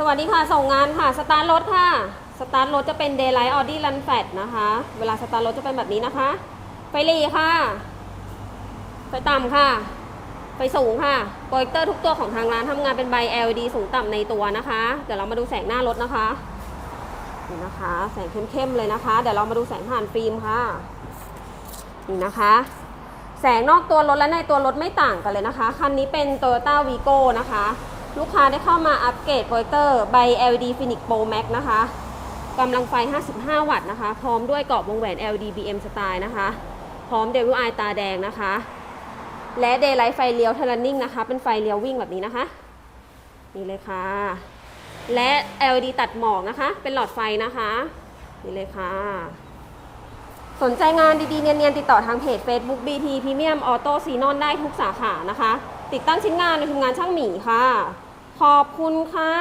สวัสดีค่ะ ส่งงานค่ะ สตาร์ทรถค่ะ สตาร์ทรถจะเป็น Daylight Audi Run Flat นะคะ เวลาสตาร์ทรถจะเป็นแบบนี้นะคะ ไฟหลีค่ะ ไฟต่ำค่ะ ไฟสูงค่ะโปรเจคเตอร์ทุกตัวของทางร้านทำงานเป็นใบ LED สูงต่ำในตัวนะคะ เดี๋ยวเรามาดูแสงหน้ารถนะคะ นี่นะคะ แสงเข้มๆเลยนะคะ เดี๋ยวเรามาดูแสงผ่านฟิล์มค่ะ นี่นะคะแสงนอกตัวรถและในตัวรถไม่ต่างกันเลยนะคะ คันนี้เป็น Toyota Vigo นะคะ ลูกค้าได้เข้ามาอัปเกรดโปรเจคเตอร์ใบ LED Phoenix Pro Max นะคะกำลังไฟ 55 วัตต์นะคะ พร้อมด้วยกรอบวงแหวน LED BM Style นะคะ พร้อม Devil Eye ตาแดงนะคะ และ Daylight ไฟเลี้ยว Turning นะคะ เป็นไฟเลี้ยววิ่งแบบนี้นะคะ นี่เลยค่ะ และ LED ตัดหมอกนะคะ เป็นหลอดไฟนะคะ นี่เลยค่ะ สนใจงานดีๆ เนียนๆ ติดต่อทางเพจ Facebook BT Premium Auto c n o n ได้ทุกสาขานะคะ ติดตั้งชิ้นงานโดยทีมงานช่างหมีค่ะ ขอบคุณค่ะ